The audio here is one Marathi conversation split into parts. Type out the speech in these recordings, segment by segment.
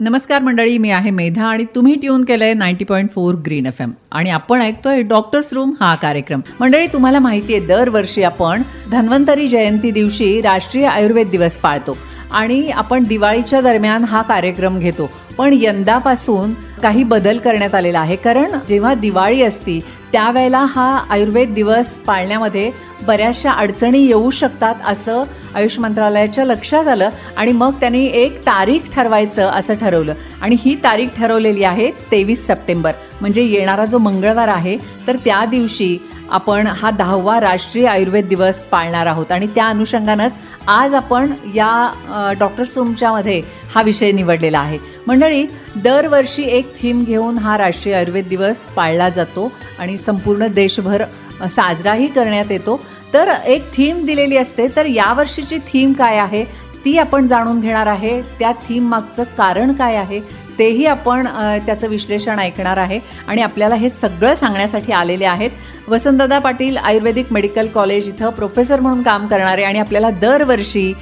नमस्कार मंडळी मी आहे मेधा आणि तुम्ही ट्यून केलंय ninety point four green F M. आणि आपण ऐकतोय डॉक्टर्स रूम हा कार्यक्रम. मंडळी तुम्हाला माहिती आहे दरवर्षी आपण धन्वंतरी जयंती दिवशी राष्ट्रीय आयुर्वेद दिवस पाळतो आणि आपण दिवाळीच्या दरम्यान हा कार्यक्रम घेतो. पण यंदापासून काही बदल करण्यात आलेला आहे. कारण जेव्हा दिवाळी असती त्यावेळेला हा आयुर्वेद दिवस पाळण्यामध्ये बऱ्याचशा अडचणी येऊ शकतात असं आयुष मंत्रालयाच्या लक्षात आलं आणि मग त्यांनी एक तारीख ठरवायचं असं ठरवलं. आणि ही तारीख ठरवलेली आहे तेवीस सप्टेंबर. म्हणजे येणारा जो मंगळवार आहे तर त्या दिवशी आपण हा दहावा राष्ट्रीय आयुर्वेद दिवस पाळणार आहोत. आणि त्या अनुषंगानंच आज आपण या डॉक्टर सोमच्यामध्ये हा विषय निवडलेला आहे. मंडळी दरवर्षी एक थीम घेऊन हा राष्ट्रीय आयुर्वेद दिवस पाळला जातो आणि संपूर्ण देशभर साजराही करण्यात येतो. तर एक थीम दिलेली असते. तर यावर्षीची थीम काय आहे? ती आपण जाणून घेणार आहे. त्या थीम मागचं कारण काय आहे तेही आपण त्याचं विश्लेषण ऐकणार आहे. आणि आपल्याला हे सगळं सांगण्यासाठी आलेले आहेत. वसंतदादा पाटील आयुर्वेदिक मेडिकल कॉलेज इथं प्रोफेसर म्हणून काम करणारे आणि आपल्याला दरवर्षी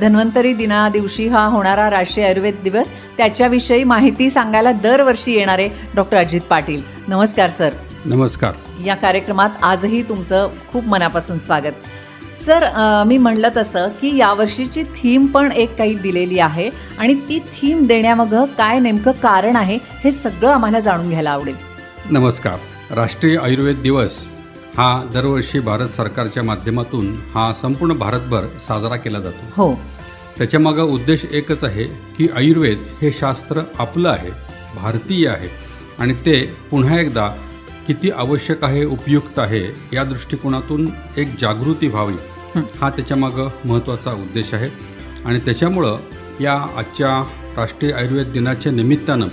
धन्वंतरी दिना दिवशी हा होणारा राष्ट्रीय आयुर्वेद दिवस त्याच्याविषयी माहिती सांगायला दरवर्षी येणारे डॉक्टर अजित पाटील. नमस्कार सर. नमस्कार. या कार्यक्रमात आजही तुमचं खूप मनापासून स्वागत. सर मी म्हणलं तसं की यावर्षीची थीम पण एक काही दिलेली आहे आणि ती थीम देण्यामागं काय नेमकं कारण आहे हे सगळं आम्हाला जाणून घ्यायला आवडेल. नमस्कार. राष्ट्रीय आयुर्वेद दिवस हा दरवर्षी भारत सरकारच्या माध्यमातून हा संपूर्ण भारतभर साजरा केला जातो. हो. त्याच्यामागं उद्देश एकच आहे की आयुर्वेद हे शास्त्र आपलं आहे भारतीय आहे आणि ते पुन्हा एकदा किती आवश्यक आहे उपयुक्त आहे या दृष्टिकोनातून एक जागृती व्हावी हा त्याच्यामागं महत्त्वाचा उद्देश आहे आणि त्याच्यामुळं या आजच्या राष्ट्रीय आयुर्वेद दिनाच्या निमित्तानं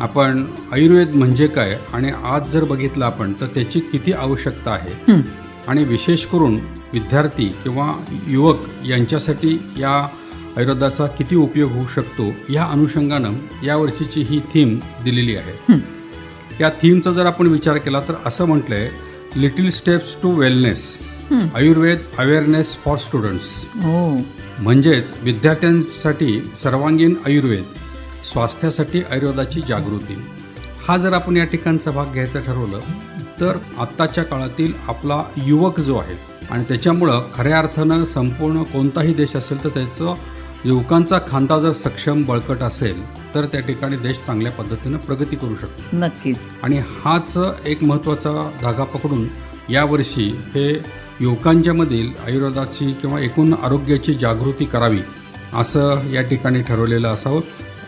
आपण आयुर्वेद म्हणजे काय आणि आज जर बघितलं आपण तर त्याची किती आवश्यकता आहे. आणि विशेष करून विद्यार्थी किंवा युवक यांच्यासाठी या आयुर्वेदाचा किती उपयोग होऊ शकतो या अनुषंगानं यावर्षीची ही थीम दिलेली आहे. या थीमचा जर आपण विचार केला तर असं म्हटलं आहे little steps to wellness. Ayurveda awareness for students म्हणजेच विद्यार्थ्यांसाठी सर्वांगीण आयुर्वेद स्वास्थ्यासाठी आयुर्वेदाची जागृती. हा जर आपण या ठिकाणचा भाग घ्यायचा ठरवलं तर आत्ताच्या काळातील आपला युवक जो आहे आणि त्याच्यामुळं खऱ्या अर्थानं संपूर्ण कोणताही देश असेल तर त्याचं युवकांचा खांदा जर सक्षम बळकट असेल तर त्या ठिकाणी देश चांगल्या पद्धतीनं प्रगती करू शकतो. नक्कीच. आणि हाच एक महत्त्वाचा धागा पकडून यावर्षी हे युवकांच्यामधील आयुर्वेदाची किंवा एकूण आरोग्याची जागृती करावी असं या ठिकाणी ठरवलेलं असावं.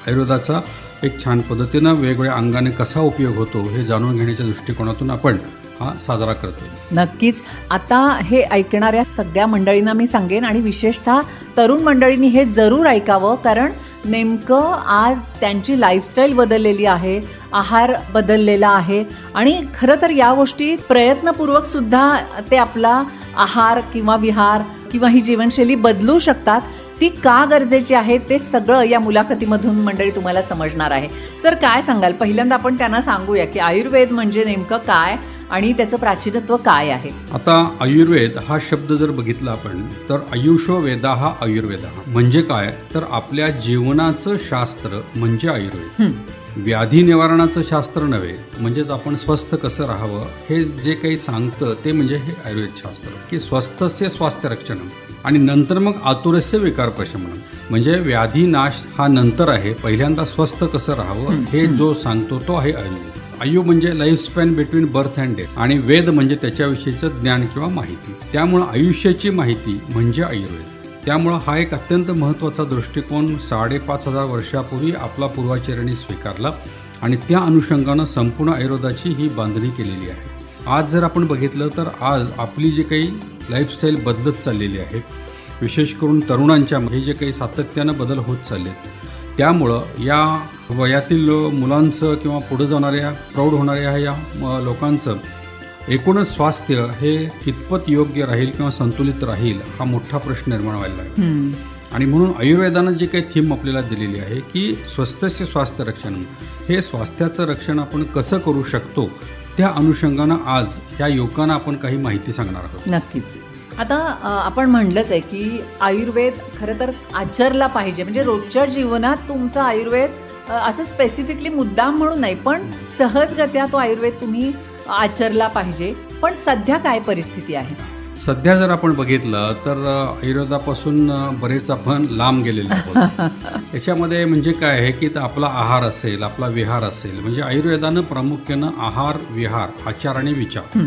आयुर्वेदाचा एक छान पद्धतीनं वेगवेगळ्या अंगाने कसा उपयोग होतो हे जाणून घेण्याच्या दृष्टिकोनातून आपण हा साजरा करतो. नक्कीच. आता हे ऐकणाऱ्या सगळ्या मंडळींना मी सांगेन आणि विशेषतः तरुण मंडळींनी हे जरूर ऐकावं कारण नेमकं आज त्यांची लाईफस्टाईल बदललेली आहे आहार बदललेला आहे आणि खरं तर या गोष्टी प्रयत्नपूर्वक सुद्धा ते आपला आहार किंवा विहार किंवा ही जीवनशैली बदलू शकतात. ती का गरजेची आहे ते सगळं या मुलाखतीमधून मंडळी तुम्हाला समजणार आहे. सर काय सांगाल? पहिल्यांदा आपण त्यांना सांगूया की आयुर्वेद म्हणजे नेमकं काय? आणि त्याचं प्राचीनत्व काय आहे? आता आयुर्वेद हा शब्द जर बघितला आपण तर आयुषो वेदा हा आयुर्वेद म्हणजे काय? तर आपल्या जीवनाचं शास्त्र म्हणजे आयुर्वेद. व्याधी निवारणाचं शास्त्र नव्हे म्हणजेच आपण स्वस्थ कसं राहावं हे जे काही सांगतं ते म्हणजे हे आयुर्वेद शास्त्र. की स्वस्थस्य स्वास्थ्य रक्षणं. आणि नंतर मग आतुरस्य विकार प्रशमनं. म्हणजे व्याधी नाश हा नंतर आहे पहिल्यांदा स्वस्थ कसं राहावं हे. जो सांगतो तो आहे आयुर्वेद. आयु म्हणजे life span between birth and death आणि वेद म्हणजे त्याच्याविषयीचं ज्ञान किंवा माहिती. त्यामुळं आयुष्याची माहिती म्हणजे आयुर्वेद. त्यामुळं हा एक अत्यंत महत्त्वाचा दृष्टिकोन साडेपाच हजार वर्षापूर्वी आपला पूर्वाचरणी स्वीकारला आणि त्या अनुषंगानं संपूर्ण आयुर्वेदाची ही बांधणी केलेली आहे. आज जर आपण बघितलं तर आज आपली जी काही लाईफस्टाईल बदलत चाललेली आहे विशेष करून तरुणांच्या हे जे काही सातत्यानं बदल होत चालले त्यामुळं या वयातील मुलांचं किंवा पुढे जाणाऱ्या प्रौढ होणाऱ्या या लोकांचं एकूणच स्वास्थ्य हे कितपत योग्य राहील किंवा संतुलित राहील हा मोठा प्रश्न निर्माण व्हायला लागला. आणि म्हणून आयुर्वेदानं जी काही थीम आपल्याला दिलेली आहे की स्वस्तस्य स्वास्थ्य रक्षण. हे स्वास्थ्याचं रक्षण आपण कसं करू शकतो त्या अनुषंगानं आज ह्या युवकांना आपण काही माहिती सांगणार आहोत. नक्कीच. आता आपण म्हणलंच आहे की आयुर्वेद खरं तर आचरला पाहिजे. म्हणजे रोजच्या जीवनात तुमचं आयुर्वेद असं स्पेसिफिकली मुद्दाम म्हणून नाही पण सहजगत्या तो आयुर्वेद तुम्ही आचरला पाहिजे. पण सध्या काय परिस्थिती आहे? सध्या जर आपण बघितलं तर आयुर्वेदापासून बरेच आपण लांब गेलेले आहोत. याच्यामध्ये म्हणजे काय आहे की तर आपला आहार असेल आपला विहार असेल म्हणजे आयुर्वेदानं प्रामुख्यानं आहार विहार आचार आणि विचार.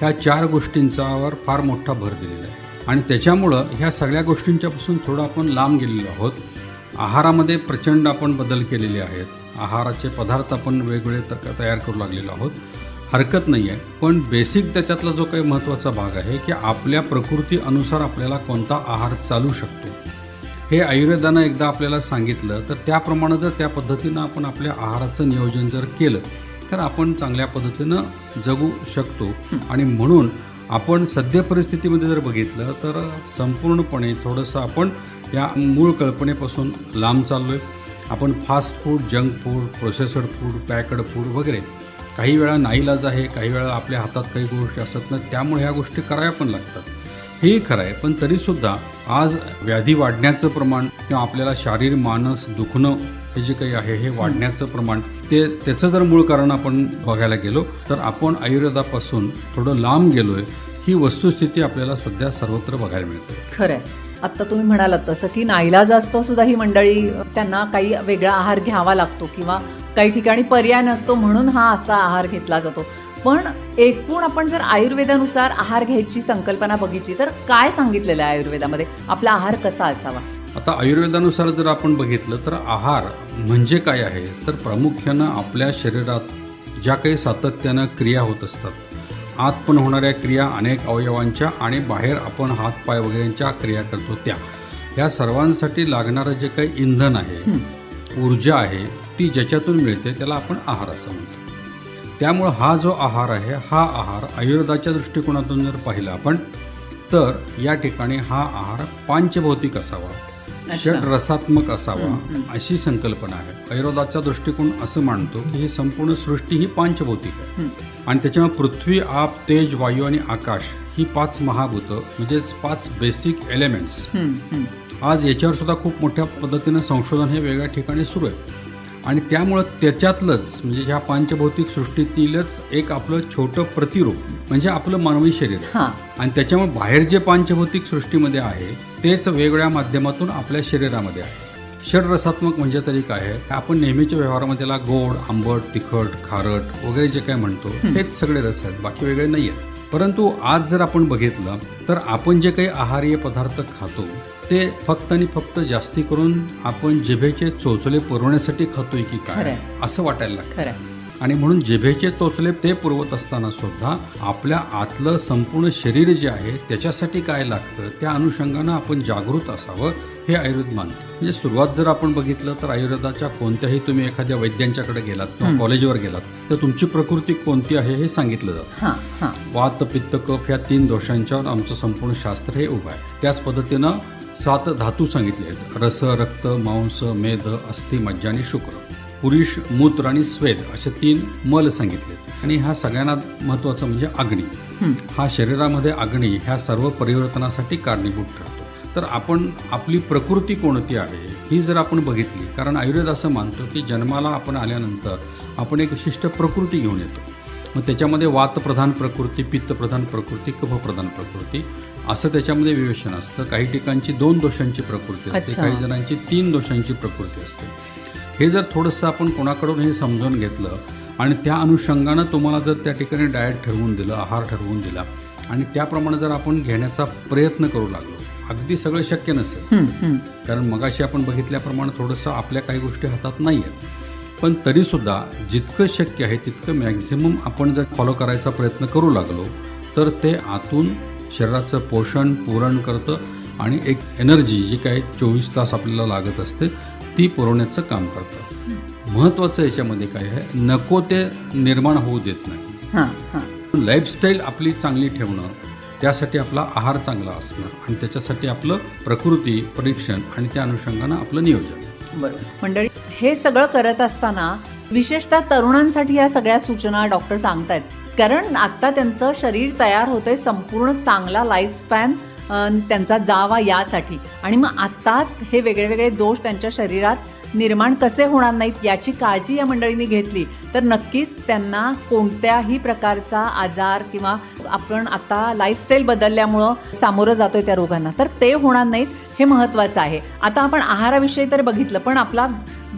ह्या चार गोष्टींच्यावर फार मोठा भर दिलेला आहे. आणि त्याच्यामुळं ह्या सगळ्या गोष्टींच्यापासून थोडं आपण लांब गेलेलो आहोत. आहारामध्ये प्रचंड आपण बदल केलेले आहेत. आहाराचे पदार्थ आपण वेगवेगळे तयार करू लागलेलो आहोत. हरकत नाही आहे पण बेसिक त्याच्यातला जो काही महत्त्वाचा भाग आहे की आपल्या प्रकृतीअनुसार आपल्याला कोणता आहार चालू शकतो. हे आयुर्वेदानं एकदा आपल्याला सांगितलं तर त्याप्रमाणे जर त्या पद्धतीनं आपण आपल्या आहाराचं नियोजन जर केलं तर आपण चांगल्या पद्धतीनं जगू शकतो. आणि म्हणून आपण सद्य परिस्थितीमध्ये जर बघितलं तर संपूर्णपणे थोडंसं आपण या मूळ कल्पनेपासून लांब चाललो आहे आपण fast food junk food processed food packed food वगैरे काही वेळा नाईलाज आहे काही वेळा आपल्या हातात काही गोष्टी असत ना त्यामुळे ह्या गोष्टी कराव्या पण लागतात. हेही खरं आहे पण तरीसुद्धा आज व्याधी वाढण्याचं प्रमाण किंवा आपल्याला शारीर मानस दुखणं हे जे काही आहे हे वाढण्याचं प्रमाण ते त्याचं जर मूळ कारण आपण बघायला गेलो तर आपण आयुर्वेदापासून थोडं लांब गेलो आहे ही वस्तुस्थिती आपल्याला सध्या सर्वत्र बघायला मिळते. खरंय आत्ता तुम्ही म्हणालात तसं की नाईलाज असतो सुद्धा ही मंडळी त्यांना काही वेगळा आहार घ्यावा लागतो किंवा काही ठिकाणी पर्याय नसतो म्हणून हा असा आहार घेतला जातो. पण एकूण आपण जर आयुर्वेदानुसार आहार घ्यायची संकल्पना बघितली तर काय सांगितलेलं आहे आयुर्वेदामध्ये? आपला आहार कसा असावा? आता आयुर्वेदानुसार जर आपण बघितलं तर आहार म्हणजे काय आहे? तर प्रामुख्यानं आपल्या शरीरात ज्या काही सातत्यानं क्रिया होत असतात आत पण होणाऱ्या क्रिया अनेक अवयवांच्या आणि बाहेर आपण हात पाय वगैरेंच्या क्रिया करतो त्या. ह्या सर्वांसाठी लागणारं जे काही इंधन आहे ऊर्जा आहे ती ज्याच्यातून मिळते त्याला आपण आहार असं म्हणतो. त्यामुळं हा जो आहार आहे हा आहार आयुर्वेदाच्या दृष्टिकोनातून जर पाहिला आपण तर या ठिकाणी हा आहार पांचभौतिक असावा. षड रसात्मक असावा. अशी संकल्पना आहे आयुर्वेदाचा दृष्टिकोन असं मानतो की ही संपूर्ण सृष्टी ही पांचभौतिक आहे. आणि त्याच्यामुळे पृथ्वी आप तेज वायू आणि आकाश ही पाच महाभूतं म्हणजेच पाच बेसिक एलिमेंट्स. आज याच्यावर सुद्धा खूप मोठ्या पद्धतीनं संशोधन हे वेगळ्या ठिकाणी सुरू आहे आणि त्यामुळं त्याच्यातलंच म्हणजे ह्या पांचभौतिक सृष्टीतीलच एक आपलं छोटं प्रतिरूप म्हणजे आपलं मानवी शरीर. आणि त्याच्यामुळे बाहेर जे पांचभौतिक सृष्टीमध्ये आहे तेच वेगवेगळ्या माध्यमातून आपल्या शरीरामध्ये आहे. षडरसात्मक म्हणजे तरी काय आहे? आपण नेहमीच्या व्यवहारामध्ये त्याला गोड आंबट तिखट खारट वगैरे जे काय म्हणतो हेच सगळे रस आहेत बाकी वेगळे नाही आहेत परंतु आज जर आपण बघितलं तर आपण जे काही आहारीय पदार्थ खातो ते फक्त आणि फक्त जास्ती करून आपण जिभेचे चोचले पुरवण्यासाठी खातोय की काय. असं वाटायला लागतं. आणि म्हणून जिभेचे चोचले ते पुरवत असताना सुद्धा आपल्या आतलं संपूर्ण शरीर जे आहे त्याच्यासाठी काय लागतं त्या अनुषंगानं आपण जागृत असावं हे आयुर्वेद मानतं. म्हणजे सुरुवात जर आपण बघितलं तर आयुर्वेदाच्या कोणत्याही तुम्ही एखाद्या वैद्यांच्याकडे गेलात किंवा कॉलेजवर गेलात तर तुमची प्रकृती कोणती आहे हे सांगितलं जातं. वात पित्त कफ या तीन दोषांच्यावर आमचं संपूर्ण शास्त्र हे उभं आहे. त्याच पद्धतीनं सात धातू सांगितले आहेत. रस रक्त मांस मेध अस्थि मज्जा आणि शुक्र. पुरुष मूत्र आणि स्वेद असे तीन मल सांगितले. आणि ह्या सगळ्यांना महत्त्वाचं म्हणजे अग्नी. हं. हा शरीरामध्ये अग्नी ह्या सर्व परिवर्तनासाठी कारणीभूत ठरतो. तर आपण आपली प्रकृती कोणती आहे ही जर आपण बघितली कारण आयुर्वेद असं मानतो की जन्माला आपण आल्यानंतर आपण एक विशिष्ट प्रकृती घेऊन येतो. मग त्याच्यामध्ये वातप्रधान प्रकृती पित्तप्रधान प्रकृती कफप्रधान प्रकृती असं त्याच्यामध्ये विवेचन असतं. काही ठिकाणची दोन दोषांची प्रकृती असते. काही जणांची तीन दोषांची प्रकृती असते. हे जर थोडंसं आपण कोणाकडून हे समजून घेतलं आणि त्या अनुषंगानं तुम्हाला जर त्या ठिकाणी डाएट ठरवून दिलं आहार ठरवून दिला आणि त्याप्रमाणे जर आपण घेण्याचा प्रयत्न करू लागलो अगदी सगळं शक्य नसेल. कारण मगाशी आपण बघितल्याप्रमाणे थोडंसं आपल्या काही गोष्टी हातात नाही आहेत पण तरीसुद्धा जितकं शक्य आहे तितकं मॅक्झिमम आपण जर फॉलो करायचा प्रयत्न करू लागलो तर ते आतून शरीराचं पोषण पुरण करतं आणि एक एनर्जी जी काही चोवीस तास आपल्याला लागत असते ती पुरवण्याचं काम करतं. महत्त्वाचं याच्यामध्ये काय आहे? नको ते निर्माण होऊ देत नाही. हा हा. लाईफस्टाईल आपली चांगली ठेवणं त्यासाठी आपला आहार चांगला असणं आणि त्याच्यासाठी आपलं प्रकृती परीक्षण आणि त्या अनुषंगानं आपलं नियोजन. बरोबर. मंडळी हे सगळं करत असताना विशेषतः तरुणांसाठी या सगळ्या सूचना डॉक्टर सांगतायत. कारण आता त्यांचं शरीर तयार होतंय संपूर्ण चांगला लाईफ स्पॅन त्यांचा जावा यासाठी. आणि मग आत्ताच हे वेगळे वेगळे दोष त्यांच्या शरीरात निर्माण कसे होणार नाहीत याची काळजी या मंडळींनी घेतली. तर नक्कीच त्यांना कोणत्याही प्रकारचा आजार किंवा आपण आता लाईफस्टाईल बदलल्यामुळं सामोरं जातोय त्या रोगांना. तर ते होणार नाहीत हे महत्त्वाचं आहे. आता आपण आहाराविषयी तर बघितलं पण आपला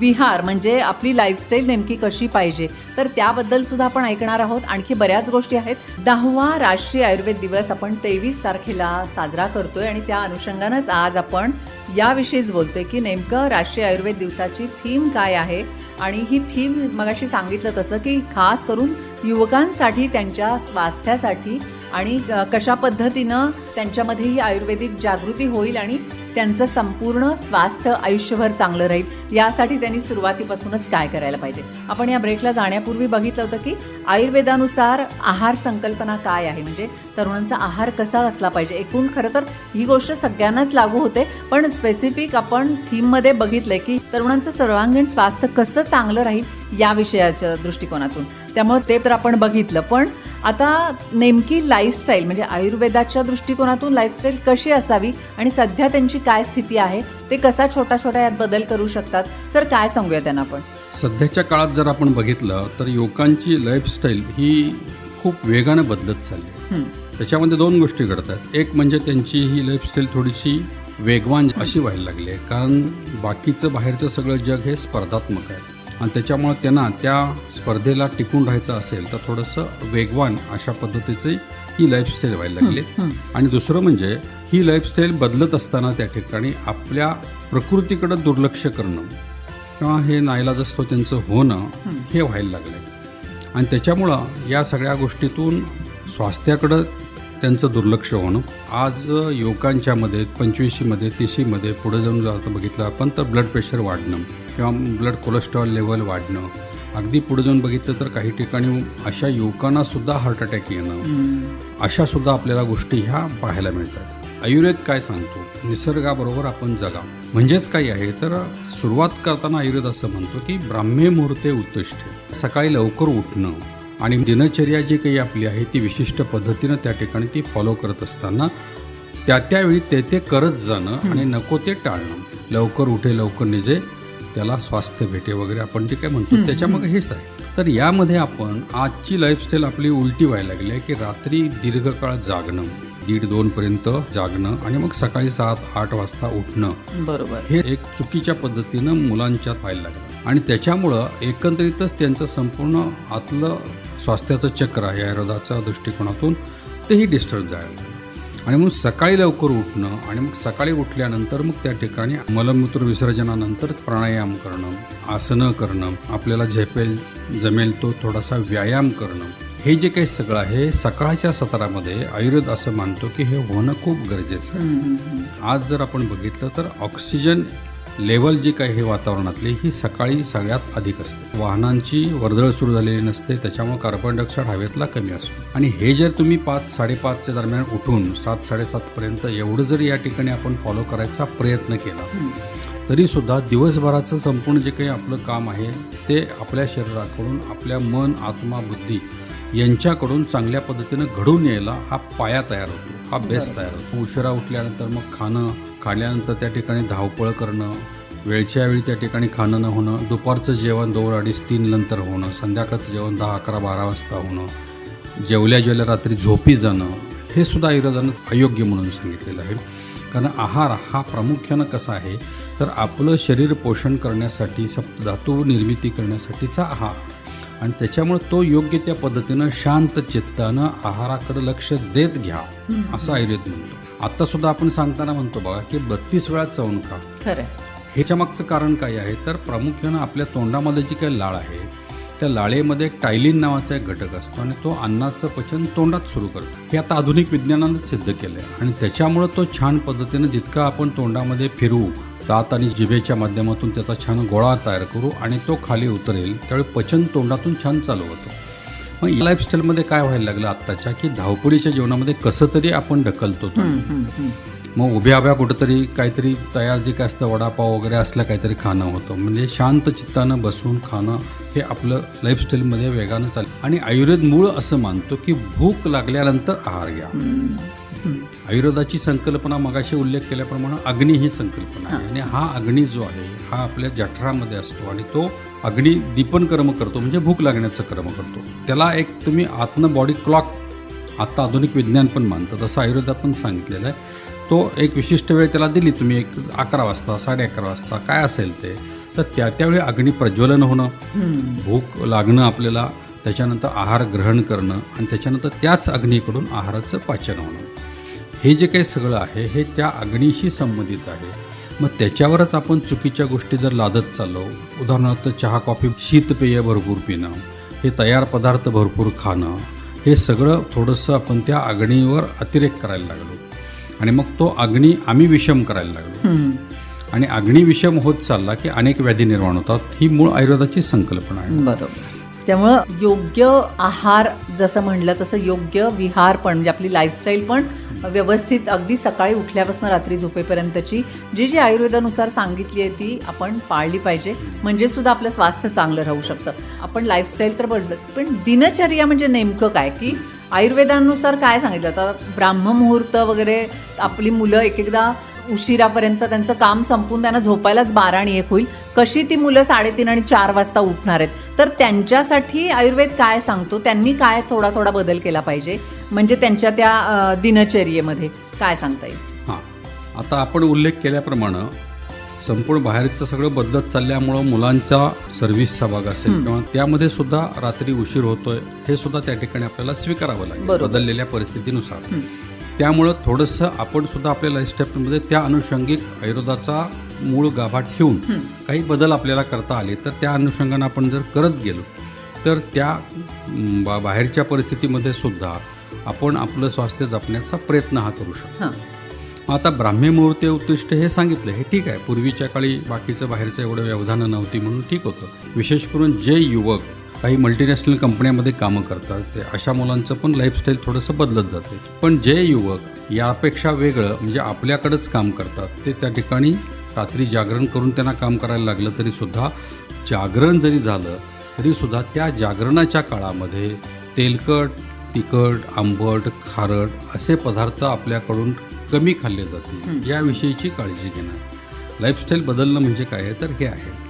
विहार म्हणजे आपली लाईफस्टाईल नेमकी कशी पाहिजे? तर त्याबद्दल सुद्धा आपण ऐकणार आहोत. आणखी बऱ्याच गोष्टी आहेत. दहावा राष्ट्रीय आयुर्वेद दिवस आपण तेवीस तारखेला साजरा करतोय आणि त्या अनुषंगानंच आज आपण याविषयीच बोलतोय की नेमकं राष्ट्रीय आयुर्वेद दिवसाची थीम काय आहे? आणि ही थीम मगाशी सांगितलं तसं की खास करून युवकांसाठी त्यांच्या स्वास्थ्यासाठी आणि कशा पद्धतीनं त्यांच्यामध्ये ही आयुर्वेदिक जागृती होईल आणि त्यांचं संपूर्ण स्वास्थ्य आयुष्यभर चांगलं राहील. यासाठी त्यांनी सुरुवातीपासूनच काय करायला पाहिजे? आपण या ब्रेकला जाण्यापूर्वी बघितलं होतं की आयुर्वेदानुसार आहार संकल्पना काय आहे? म्हणजे तरुणांचा आहार कसा असला पाहिजे? एकूण खरं तर ही गोष्ट सगळ्यांनाच लागू होते पण स्पेसिफिक आपण थीममध्ये बघितलंय की तरुणांचं सर्वांगीण स्वास्थ्य कसं चांगलं राहील या विषयाच्या दृष्टिकोनातून. त्यामुळे ते तर आपण बघितलं पण आता नेमकी लाईफस्टाईल म्हणजे आयुर्वेदाच्या दृष्टिकोनातून लाईफस्टाईल कशी असावी आणि सध्या त्यांची काय स्थिती आहे ते कसा छोटा छोटा यात बदल करू शकतात? सर काय सांगूया त्यांना आपण? सध्याच्या काळात जर आपण बघितलं तर युवकांची लाईफस्टाईल ही खूप वेगानं बदलत चालली त्याच्यामध्ये दोन गोष्टी घडतात. एक म्हणजे त्यांची ही लाईफस्टाईल थोडीशी वेगवान अशी व्हायला लागली आहे. कारण बाकीचं बाहेरचं सगळं जग हे स्पर्धात्मक आहे. आणि त्याच्यामुळं त्यांना त्या स्पर्धेला टिकून राहायचं असेल तर थोडंसं वेगवान अशा पद्धतीची ही लाईफस्टाईल व्हायला लागली आणि दुसरं म्हणजे ही लाईफस्टाईल बदलत असताना त्या ठिकाणी आपल्या प्रकृतीकडं दुर्लक्ष करणं किंवा हे नाईलाजस्तो त्यांचं होणं हे. व्हायला लागलं आहे आणि त्याच्यामुळं या सगळ्या गोष्टीतून स्वास्थ्याकडं त्यांचं दुर्लक्ष होणं. आज युवकांच्यामध्ये पंचवीशीमध्ये तिशीमध्ये पुढे जाऊन जर आता बघितलं आपण तर ब्लड प्रेशर वाढणं किंवा ब्लड कोलेस्ट्रॉल लेवल वाढणं. अगदी पुढे जाऊन बघितलं तर काही ठिकाणी अशा युवकांना सुद्धा हार्ट अटॅक येणं. हं, अशा सुद्धा आपल्याला गोष्टी ह्या पाहायला मिळतात. आयुर्वेद काय सांगतो? निसर्गाबरोबर आपण जगा. म्हणजेच काय आहे? तर सुरुवात करताना आयुर्वेद असं म्हणतो की ब्राह्मे मुहूर्ते उत्तिष्ठे सकाळी लवकर उठणं आणि दिनचर्या जी काही आपली आहे ती विशिष्ट पद्धतीनं त्या ठिकाणी ती फॉलो करत असताना त्या त्यावेळी ते ते करत जाणं आणि नको ते टाळणं. लवकर उठे लवकर निजे त्याला स्वास्थ्य भेटे वगैरे आपण जे काय म्हणतो त्याच्यामागे हेच आहे. तर यामध्ये आपण आजची लाईफस्टाईल आपली उलटी व्हायला लागली आहे की रात्री दीर्घकाळ जागणं. दीड दोन पर्यंत जागणं आणि मग सकाळी सात आठ वाजता उठणं. बरोबर. हे एक चुकीच्या पद्धतीनं मुलांच्यात व्हायला लागलं. आणि त्याच्यामुळं एकंदरीतच त्यांचं संपूर्ण आतलं स्वास्थ्याचं चक्र आहे आयुर्वेदाच्या दृष्टिकोनातून तेही डिस्टर्ब जायला. आणि मग सकाळी लवकर उठणं आणि मग सकाळी उठल्यानंतर मग त्या ठिकाणी मलमूत्र विसर्जनानंतर प्राणायाम करणं आसनं करणं आपल्याला झेपेल जमेल तो थोडासा व्यायाम करणं हे जे काही सगळं आहे सकाळच्या सत्रामध्ये आयुर्वेद असं मानतो की हे होणं खूप गरजेचं आहे. आज जर आपण बघितलं तर ऑक्सिजन लेवल जी काही हे वातावरणातली ही सकाळी सगळ्यात अधिक असते. वाहनांची वर्दळ सुरू झालेली नसते त्याच्यामुळे कार्बन डायऑक्साईड हवेतला कमी असतो. आणि हे जर तुम्ही पाच साडेपाचच्या दरम्यान उठून सात साडेसातपर्यंत एवढं जर या ठिकाणी आपण फॉलो करायचा प्रयत्न केला तरीसुद्धा दिवसभराचं संपूर्ण जे काही आपलं काम आहे ते आपल्या शरीराकडून आपल्या मन आत्मा बुद्धी यांच्याकडून चांगल्या पद्धतीनं घडून यायला हा पाया तयार होतो. हा बेस तयार होतो. उशिरा उठल्यानंतर मग खाणं खाल्ल्यानंतर त्या ठिकाणी धावपळ करणं वेळच्या वेळी त्या ठिकाणी खाणं न होणं दुपारचं जेवण दोन अडीच तीन नंतर होणं संध्याकाळचं जेवण दहा अकरा बारा वाजता होणं जेवल्या जेवल्या रात्री झोपी जाणं हे सुद्धा आयुर्वेदानं अयोग्य म्हणून सांगितलेलं आहे. कारण आहार हा प्रामुख्यानं कसा आहे? तर आपलं शरीर पोषण करण्यासाठी सप्तधातू निर्मिती करण्यासाठीचा आहार. आणि त्याच्यामुळे तो योग्य त्या पद्धतीनं शांत चित्तानं आहाराकडे लक्ष देत घ्या असं आयुर्वेद म्हणतो. आता सुद्धा आपण सांगताना म्हणतो बघा की बत्तीस वेळा चवून खा. ह्याच्या मागचं कारण काय आहे? तर प्रामुख्यानं आपल्या तोंडामध्ये जी काही लाळ आहे त्या लाळेमध्ये टायलिन नावाचा एक घटक असतो आणि तो अन्नाचं पचन तोंडात सुरू करतो. हे आता आधुनिक विज्ञानानं सिद्ध केलं आहे आणि त्याच्यामुळं तो छान पद्धतीनं जितका आपण तोंडामध्ये फिरवू दात आणि जिभेच्या माध्यमातून त्याचा छान गोळा तयार करू आणि तो खाली उतरेल त्यावेळी पचन तोंडातून छान चालू होतं. मग लाईफस्टाईलमध्ये काय व्हायला लागलं आत्ताच्या की धावपळीच्या जीवनामध्ये कसं तरी आपण ढकलतो तो. मग उभ्या उभ्या कुठंतरी काहीतरी तयार जे काय असतं वडापाव वगैरे असलं काहीतरी खाणं होतं. म्हणजे शांत चित्तानं बसून खाणं हे आपलं लाईफस्टाईलमध्ये वेगानं चालेल. आणि आयुर्वेद मूळ असं मानतो की भूक लागल्यानंतर आहार घ्या. आयुर्वेदाची संकल्पना मगाशी उल्लेख केल्याप्रमाणे अग्नी ही संकल्पना आहे. आणि हा अग्नी जो आहे हा आपल्या जठरामध्ये असतो आणि तो अग्नी दीपन कर्म करतो म्हणजे भूक लागण्याचं कर्म करतो. त्याला एक तुम्ही आतनं बॉडी क्लॉक आत्ता आधुनिक विज्ञान पण मानतं तसं आयुर्वेदात पण सांगितलेलं आहे. तो एक विशिष्ट वेळ त्याला दिली तुम्ही एक अकरा वाजता साडे अकरा वाजता काय असेल ते तर त्या त्यावेळी अग्नी प्रज्वलन होणं भूक लागणं आपल्याला त्याच्यानंतर आहार ग्रहण करणं आणि त्याच्यानंतर त्याच अग्नीकडून आहाराचं पाचन होणं. हे जे काही सगळं आहे हे त्या अग्नीशी संबंधित आहे. मग त्याच्यावरच आपण चुकीच्या गोष्टी जर लादत चाललो उदाहरणार्थ चहा कॉफी शीतपेय भरपूर पिणं हे तयार पदार्थ भरपूर खाणं हे सगळं थोडंसं आपण त्या अग्नीवर अतिरेक करायला लागलो. आणि मग तो अग्नी आम्ही विषम करायला लागलो. आणि अग्नी विषम होत चालला की अनेक व्याधी निर्माण होतात ही मूळ आयुर्वेदाची संकल्पना आहे. बरोबर. त्यामुळं योग्य आहार जसं म्हणलं तसं योग्य विहार पण म्हणजे आपली लाईफस्टाईल पण व्यवस्थित अगदी सकाळी उठल्यापासून रात्री झोपेपर्यंतची जी जी आयुर्वेदानुसार सांगितली आहे ती आपण पाळली पाहिजे. म्हणजे सुद्धा आपलं स्वास्थ्य चांगलं राहू शकतं. आपण लाईफस्टाईल तर बदलच पण दिनचर्या म्हणजे नेमकं काय? की आयुर्वेदानुसार काय सांगितलं? आता ब्राह्ममुहूर्त वगैरे आपली मुलं एक एकदा उशिरापर्यंत त्यांचं काम संपून त्यांना झोपायलाच बारा आणि एक होईल. कशी ती मुलं साडेतीन आणि चार वाजता उठणार आहेत? तर त्यांच्यासाठी आयुर्वेद काय सांगतो? त्यांनी काय थोडा थोडा बदल केला पाहिजे? म्हणजे त्यांच्या त्या दिनचर्येमध्ये काय सांगता येईल? हां. आता आपण उल्लेख केल्याप्रमाणे संपूर्ण बाहेरचं सगळं बदलत चालल्यामुळं मुलांचा सर्व्हिसचा भाग असेल किंवा त्यामध्ये सुद्धा रात्री उशीर होतोय हे सुद्धा त्या ठिकाणी आपल्याला स्वीकारावं लागेल. बदललेल्या परिस्थितीनुसार. त्यामुळं थोडंसं आपण सुद्धा आपल्या लाईफस्टाईलमध्ये त्या अनुषंगिक आयुर्वेदाचा मूळ गाभा ठेवून काही बदल आपल्याला करता आले तर त्या अनुषंगानं आपण जर करत गेलो तर त्या बा- बाहेरच्या परिस्थितीमध्ये सुद्धा आपण आपलं स्वास्थ्य जपण्याचा प्रयत्न हा करू शकतो. आता ब्राह्मी मुहूर्ते उत्तिष्ठ हे सांगितलं हे ठीक आहे. पूर्वीच्या काळी बाकीचं बाहेरचं एवढं व्यवधानं नव्हती म्हणून ठीक होतं. विशेष करून जे युवक काही मल्टीनॅशनल कंपन्यामध्ये कामं करतात ते अशा मुलांचं पण लाईफस्टाईल थोडंसं बदलत जाते. पण जे युवक यापेक्षा वेगळं म्हणजे आपल्याकडंच काम करतात ते त्या ठिकाणी रात्री जागरण करून त्यांना काम करायला लागलं तरी सुद्धा जागरण जरी झालं तरी सुद्धा त्या जागरणाच्या काळामध्ये तेलकट तिखट आंबट खारट असे पदार्थ आपल्याकडून कमी खाल्ले जातील. याविषयीची काळजी घेणं लाईफस्टाईल बदलणं म्हणजे काय आहे? तर हे आहे.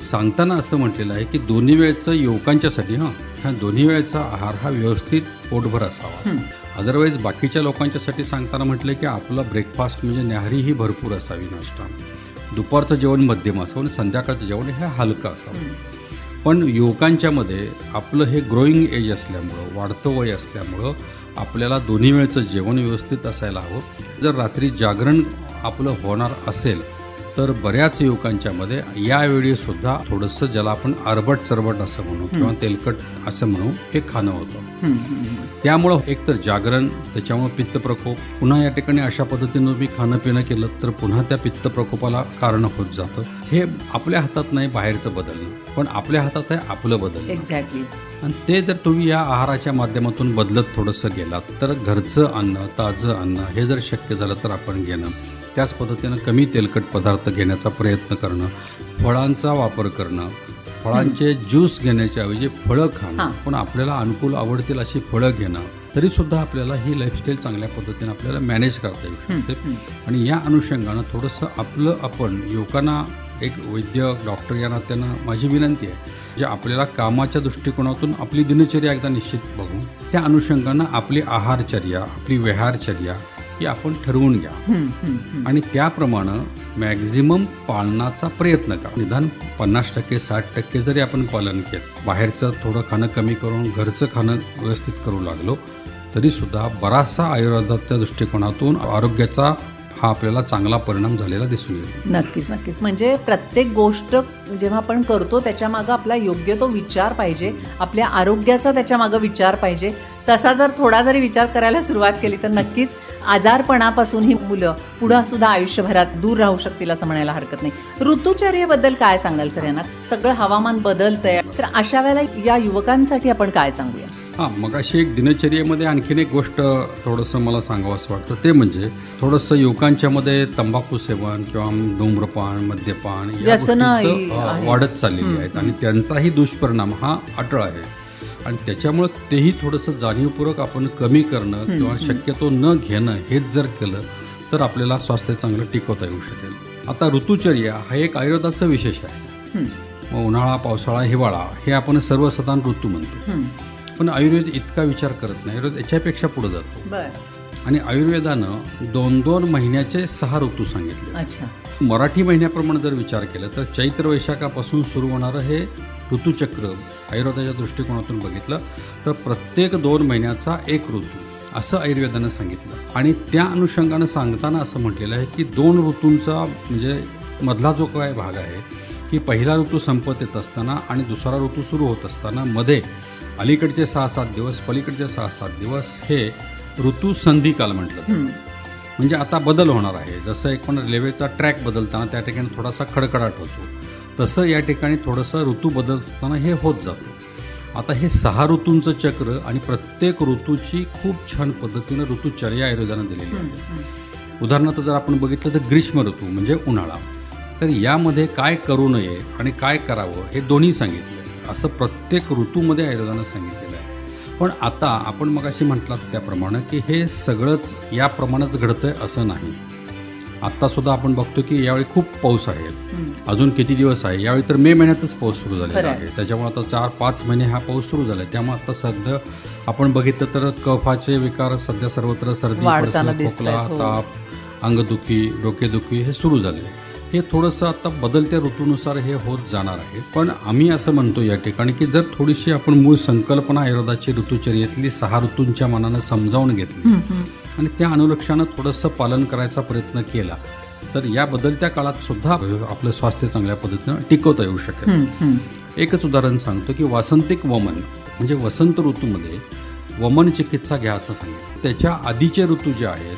सांगताना असं म्हटलेलं आहे की दोन्ही वेळचं युवकांच्यासाठी हां ह्या दोन्ही वेळचा आहार हा व्यवस्थित पोटभर असावा. अदरवाईज बाकीच्या लोकांच्यासाठी सांगताना म्हटलं की आपला ब्रेकफास्ट म्हणजे न्याहारी ही भरपूर असावी नाश्ता. दुपारचं जेवण मध्यम असावं आणि संध्याकाळचं जेवण हे हलकं असावं. पण युवकांच्यामध्ये आपलं हे ग्रोईंग एज असल्यामुळं वाढतं वय असल्यामुळं आपल्याला दोन्ही वेळचं जेवण व्यवस्थित असायला हवं. जर रात्री जागरण आपलं होणार असेल तर बऱ्याच युवकांच्यामध्ये यावेळी सुद्धा थोडंसं ज्याला आपण अरबट चरबट असं म्हणू किंवा तेलकट असं म्हणू हे खाणं होतं. त्यामुळं एकतर जागरण त्याच्यामुळं पित्त प्रकोप. पुन्हा या ठिकाणी अशा पद्धतीनं मी खाणं पिणं केलं तर पुन्हा त्या पित्त प्रकोपाला कारण होत जातं. हे आपल्या हातात नाही बाहेरचं बदलणं. पण आपल्या हातात आहे आपलं बदलणं. एक्झॅक्टली आणि ते जर तुम्ही या आहाराच्या माध्यमातून बदलत थोडंसं गेलात तर घरचं अन्न ताजं अन्न हे जर शक्य झालं तर आपण घेणं. त्याच पद्धतीनं कमी तेलकट पदार्थ घेण्याचा प्रयत्न करणं फळांचा वापर करणं फळांचे ज्यूस घेण्याच्या ऐवजी फळं खाणं. पण आपल्याला अनुकूल आवडतील अशी फळं घेणं तरी सुद्धा आपल्याला ही लाईफस्टाईल चांगल्या पद्धतीने आपल्याला मॅनेज करता येऊ शकते. आणि या अनुषंगानं थोडंसं आपलं आपण युवकांना एक वैद्य डॉक्टर या नात्यानं माझी विनंती आहे जे आपल्याला कामाच्या दृष्टिकोनातून आपली दिनचर्या एकदा निश्चित बघून त्या अनुषंगानं आपली आहारचर्या आपली व्यवहारचर्या ही आपण ठरवून घ्या. आणि त्याप्रमाणे मॅक्झिमम पालनाचा प्रयत्न करा. निदान पन्नास टक्के साठ टक्के जरी आपण पालन केलं बाहेरचं थोडं खाणं कमी करून घरचं खाणं व्यवस्थित करू लागलो तरीसुद्धा बराचसा आयुर्वेदाच्या दृष्टिकोनातून आरोग्याचा हा आपल्याला चांगला परिणाम झालेला दिसून येईल नक्कीच नक्कीच. म्हणजे प्रत्येक गोष्ट जेव्हा आपण करतो त्याच्या मागं आपला योग्य तो विचार पाहिजे. आपल्या आरोग्याचा त्याच्या मागं विचार पाहिजे. तसा जर थोडा जरी विचार करायला सुरुवात केली तर नक्कीच आजारपणापासून ही मुलं पुढं सुद्धा आयुष्यभरात दूर राहू शकतील असं म्हणायला हरकत नाही. ऋतुचर्येबद्दल काय सांगाल सर यांना? सगळं हवामान बदलतंय तर अशा वेळेला या युवकांसाठी आपण काय सांगूया? हां मग अशी एक दिनचर्येमध्ये आणखीन एक गोष्ट थोडंसं मला सांगावं असं वाटतं. ते म्हणजे थोडंसं युवकांच्यामध्ये तंबाखू सेवन किंवा धूम्रपान मद्यपान या. वाढत चाललेली आहेत. आणि त्यांचाही दुष्परिणाम हा अटळ आहे. आणि त्याच्यामुळं तेही थोडंसं जाणीवपूर्वक आपण कमी करणं किंवा शक्यतो न घेणं हेच जर केलं तर आपल्याला स्वास्थ्य चांगलं टिकवता येऊ शकेल. आता ऋतुचर्या हा एक आयुर्वेदाचं विशेष आहे. मग उन्हाळा पावसाळा हिवाळा हे आपण सर्वसाधारण ऋतू म्हणतो. पण आयुर्वेद इतका विचार करत नाही. आयुर्वेद याच्यापेक्षा पुढे जातो. आणि आयुर्वेदानं दोन दोन महिन्याचे सहा ऋतू सांगितले. अच्छा. मराठी महिन्याप्रमाणे जर विचार केला तर चैत्र वैशाखापासून सुरू होणारं हे ऋतुचक्र आयुर्वेदाच्या दृष्टिकोनातून बघितलं तर प्रत्येक दोन महिन्याचा एक ऋतू असं आयुर्वेदानं सांगितलं. आणि त्या अनुषंगानं सांगताना असं म्हटलेलं आहे की दोन ऋतूंचा म्हणजे मधला जो काय भाग आहे की पहिला ऋतू संपत येत असताना आणि दुसरा ऋतू सुरू होत असताना मध्ये अलीकडचे सहा सात दिवस पलीकडचे सहा सात दिवस हे ऋतू संधिकाल म्हटलं म्हणजे आता बदल होणार आहे. जसं एक पण रेल्वेचा ट्रॅक बदलताना त्या ठिकाणी थोडासा खडखडाट होतो. तसं या ठिकाणी थोडंसं ऋतू बदलताना हे होत जातं. आता हे सहा ऋतूंचं चक्र आणि प्रत्येक ऋतूची खूप छान पद्धतीनं ऋतुचर्या आयुर्वेदानं दिलेली आहे. उदाहरणार्थ जर आपण बघितलं तर ग्रीष्म ऋतू म्हणजे उन्हाळा. तर यामध्ये काय करू नये आणि काय करावं हे दोन्ही सांगितलं असं प्रत्येक ऋतूमध्ये आयुर्वेदानं सांगितलेलं आहे. पण आता आपण मगाशी म्हटलात त्याप्रमाणे की हे सगळंच याप्रमाणेच घडतंय असं नाही आत्तासुद्धा आपण बघतो की यावेळी खूप पाऊस आहे. अजून किती दिवस आहे यावेळी तर मे महिन्यातच पाऊस सुरू झालेला आहे. आहे त्याच्यामुळे आता चार पाच महिने हा पाऊस सुरू झाला आहे त्यामुळे आता सध्या आपण बघितलं तर कफाचे विकार सध्या सर्वत्र सर्दी खोकला हो. ताप अंगदुखी डोकेदुखी हे सुरू झाले हे थोडंसं आता बदलत्या ऋतूनुसार हे होत जाणार आहे पण आम्ही असं म्हणतो या ठिकाणी की जर थोडीशी आपण मूळ संकल्पना आयुर्वेदाची ऋतुचर्येतली सहा ऋतूंच्या मनानं समजावून घेतली. आणि त्या अनुलक्षानं थोडंसं पालन करायचा प्रयत्न केला तर या बदलत्या काळात सुद्धा आपलं स्वास्थ्य चांगल्या पद्धतीनं टिकवता येऊ शकेल. एकच उदाहरण सांगतो की वासंतिक वमन म्हणजे वसंत ऋतूमध्ये वमन चिकित्सा घ्या असं सांगितलं त्याच्या आधीचे ऋतू जे आहेत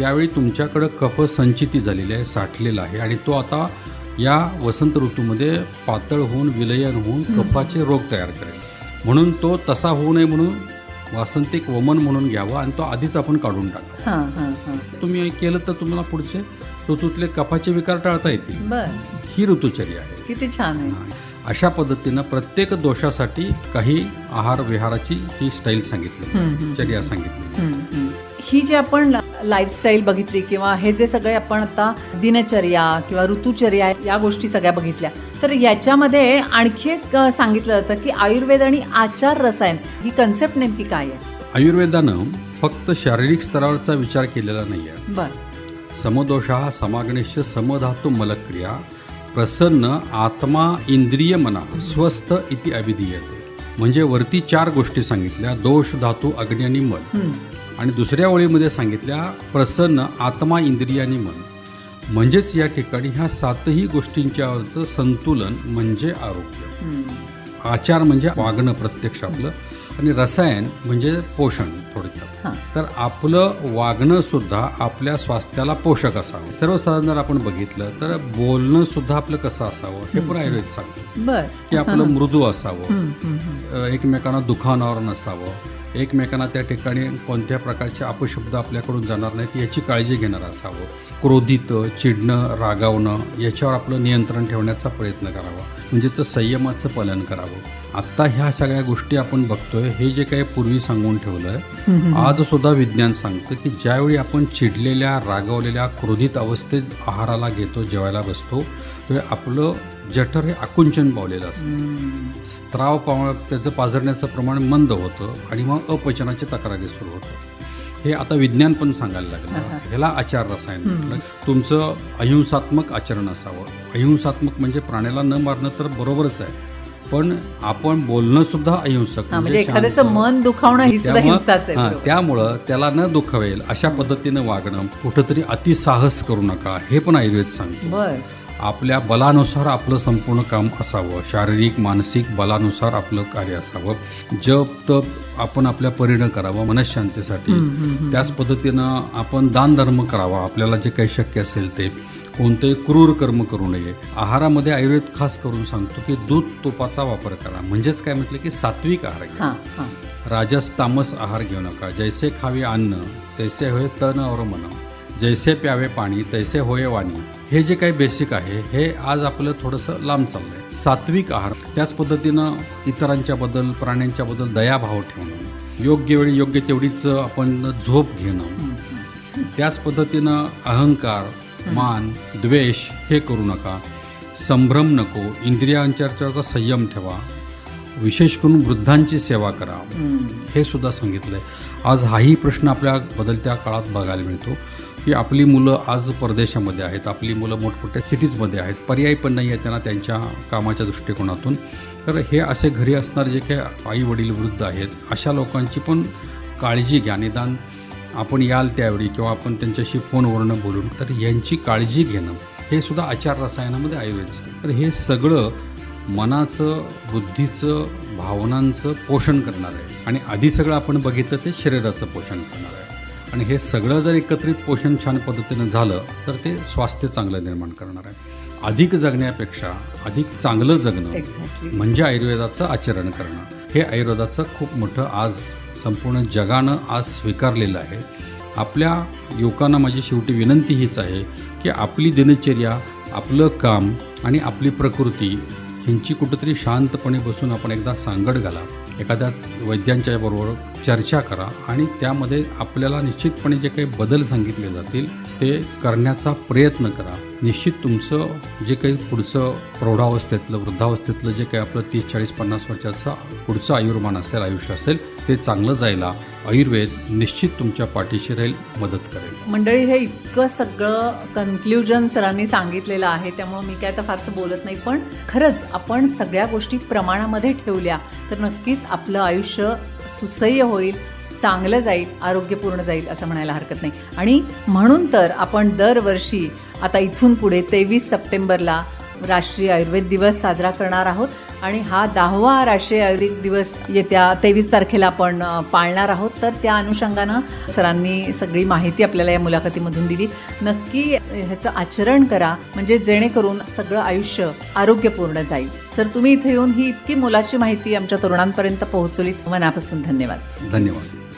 त्यावेळी तुमच्याकडं कफ संचिती झालेली आहे साठलेला आहे आणि तो आता या वसंत ऋतूमध्ये पातळ होऊन विलयन होऊन कफाचे रोग तयार करेल. म्हणून तो तसा होऊ नये म्हणून वासंतिक वमन म्हणून घ्यावा आणि तो आधीच आपण काढून टाका हां. तुम्ही केलं तर तुम्हाला पुढचे ऋतूतले कफाचे विकार टाळता येतील. ही ऋतुचर्या आहे. किती छान आहे. अशा पद्धतीनं प्रत्येक दोषासाठी काही आहार विहाराची ही स्टाईल सांगितली. चर्या सांगितली. ही जी आपण लाईफस्टाईल बघितली किंवा हे जे सगळे आपण आता दिनचर्या किंवा ऋतुचर्या या गोष्टी सगळ्या बघितल्या तर याच्यामध्ये आणखी एक सांगितलं जातं की आयुर्वेद आणि आचार रसायन ही कन्सेप्ट नेमकी काय आहे? आयुर्वेदानं फक्त शारीरिक स्तरावरचा विचार केलेला नाही आहे बर. समदोष हा समागणेश समधातू मलक्रिया प्रसन्न आत्मा इंद्रिय मना स्वस्थ इति अभिधीयते म्हणजे वरती चार गोष्टी सांगितल्या दोष धातू अग्नी आणि मल. आणि दुसऱ्या ओळीमध्ये सांगितल्या प्रसन्न आत्मा इंद्रिय आणि मन. म्हणजेच या ठिकाणी ह्या सातही गोष्टींच्यावरचं संतुलन म्हणजे आरोग्य. आचार म्हणजे वागणं प्रत्यक्ष आपलं आणि रसायन म्हणजे पोषण थोडक्यात. तर आपलं वागणं सुद्धा आपल्या स्वास्थ्याला पोषक असावं. सर्वसाधारण जर आपण बघितलं तर बोलणं सुद्धा आपलं कसं असावं हे पण आयुर्वेद सांगतो. की आपलं मृदू असावं. एकमेकांना दुखावणारं नसावं. एकमेकांना त्या ठिकाणी कोणत्या प्रकारचे अपशब्द आपल्याकडून जाणार नाहीत याची काळजी घेणारं असावं. क्रोधित चिडणं रागावणं याच्यावर आपलं नियंत्रण ठेवण्याचा प्रयत्न करावा. म्हणजेच संयमाचं पालन करावं. आत्ता ह्या सगळ्या गोष्टी आपण बघतोय हे जे काही पूर्वी सांगून ठेवलं आहे आज सुद्धा विज्ञान सांगतं की ज्यावेळी आपण चिडलेल्या रागावलेल्या क्रोधित अवस्थेत आहाराला घेतो जेवायला बसतो त्यावेळी आपलं जठर हे आकुंचन पावलेलं असतं. स्त्राव पाव त्याचं पाझरण्याचं प्रमाण मंद होतं आणि मग अपचनाची तक्रारी सुरू होतं हे आता विज्ञान पण सांगायला लागलं. ह्याला आचार रसायन म्हटलं. तुमचं अहिंसात्मक आचरण असावं. अहिंसात्मक म्हणजे प्राण्याला न मारणं तर बरोबरच आहे. पण आपण बोलणं सुद्धा अहिंसक म्हणजे. एखाद्याचं मन दुखावणं ही सुद्धा त्यामुळं- हिंसाच आहे बरोबर. त्यामुळं त्याला न दुखावेल अशा पद्धतीनं वागणं कुठंतरी अतिसाहस करू नका हे पण आयुर्वेद सांगतो. आपल्या बलानुसार आपलं संपूर्ण काम असावं. शारीरिक मानसिक बलानुसार आपलं कार्य असावं. जप तप आपण आपल्या परीनं करावं मनशांतीसाठी. त्याच पद्धतीनं आपण दानधर्म करावा. आपल्याला जे काही शक्य असेल ते. कोणतेही क्रूर कर्म करू नये. आहारामध्ये आयुर्वेद खास करून सांगतो की दूध तुपाचा वापर करा. म्हणजेच काय म्हटलं की सात्विक आहार घ्या. राजस तामस आहार घेऊ नका. जैसे खावे अन्न तैसे होय तन और मन. जैसे प्यावे पाणी तैसे होय वाणी. हे जे काही बेसिक आहे हे आज आपलं थोडंसं लांब चाललं आहे सात्विक आहार त्याच पद्धतीनं इतरांच्या बद्दल प्राण्यांच्या बद्दल दयाभाव ठेवणं योग्य वेळी योग्य तेवढीच आपण झोप घेणं त्याच पद्धतीनं अहंकार मान द्वेष हे करू नका संभ्रम नको इंद्रियांच्या संयम ठेवा विशेष करून वृद्धांची सेवा करा. हे सुद्धा सांगितलं आहे आज हाही प्रश्न आपल्या बदलत्या काळात बघायला मिळतो. की आपली मुलं आज परदेशामध्ये आहेत. आपली मुलं मोठमोठ्या सिटीजमध्ये आहेत. पर्याय पण नाही आहे त्यांना त्यांच्या कामाच्या दृष्टिकोनातून. तर हे असे घरी असणारे जे काही आई वडील वृद्ध आहेत अशा लोकांची पण काळजी घ्या. निदान आपण याल त्यावेळी किंवा आपण त्यांच्याशी फोनवरनं बोलून तर यांची काळजी घेणं हे सुद्धा आचार रसायनामध्ये आयुर्वेद तर हे सगळं मनाचं बुद्धीचं भावनांचं पोषण करणार आहे. आणि आधी सगळं आपण बघितलं ते शरीराचं पोषण करणार आहे. आणि हे सगळं जर एकत्रित पोषण छान पद्धतीनं झालं तर ते स्वास्थ्य चांगलं निर्माण करणार आहे. अधिक जगण्यापेक्षा अधिक चांगलं जगणं एक्झॅक्टली म्हणजे आयुर्वेदाचं आचरण करणं. हे आयुर्वेदाचं खूप मोठं आज संपूर्ण जगानं आज स्वीकारलेलं आहे. आपल्या युवकांना माझी शेवटी विनंती हीच आहे की आपली दिनचर्या आपलं काम आणि आपली प्रकृती ह्यांची कुठंतरी शांतपणे बसून आपण एकदा सांगड घाला. एखाद्या वैद्यांच्या बरोबर चर्चा करा आणि त्यामध्ये आपल्याला निश्चितपणे जे काही बदल सांगितले जातील ते करण्याचा प्रयत्न करा. निश्चित तुमचं जे काही पुढचं प्रौढावस्थेतलं वृद्धावस्थेतलं जे काही आपलं तीस चाळीस पन्नास वर्षाचं पुढचं आयुर्मान असेल आयुष्य असेल ते चांगलं जायला आयुर्वेद निश्चित तुमच्या पाठीशी राहील मदत करेल. मंडळी हे इतकं सगळं कन्क्ल्युजन सरांनी सांगितलेलं आहे त्यामुळे मी काय तर फारसं बोलत नाही पण खरंच आपण सगळ्या गोष्टी प्रमाणामध्ये ठेवल्या तर नक्कीच आपलं आयुष्य सुसह्य होईल चांगलं जाईल आरोग्यपूर्ण जाईल असं म्हणायला हरकत नाही. आणि म्हणून तर आपण दरवर्षी आता इथून पुढे तेवीस सप्टेंबरला राष्ट्रीय आयुर्वेद दिवस साजरा करणार आहोत आणि हा दहावा राष्ट्रीय आयुर्वेद दिवस येत्या तेवीस तारखेला आपण पाळणार आहोत. तर त्या अनुषंगानं सरांनी सगळी माहिती आपल्याला या मुलाखतीमधून दिली. नक्की ह्याचं आचरण करा म्हणजे जेणेकरून सगळं आयुष्य आरोग्यपूर्ण जाईल. सर तुम्ही इथे येऊन ही इतकी मोलाची माहिती आमच्या तरुणांपर्यंत पोहोचवली मनापासून धन्यवाद. धन्यवाद.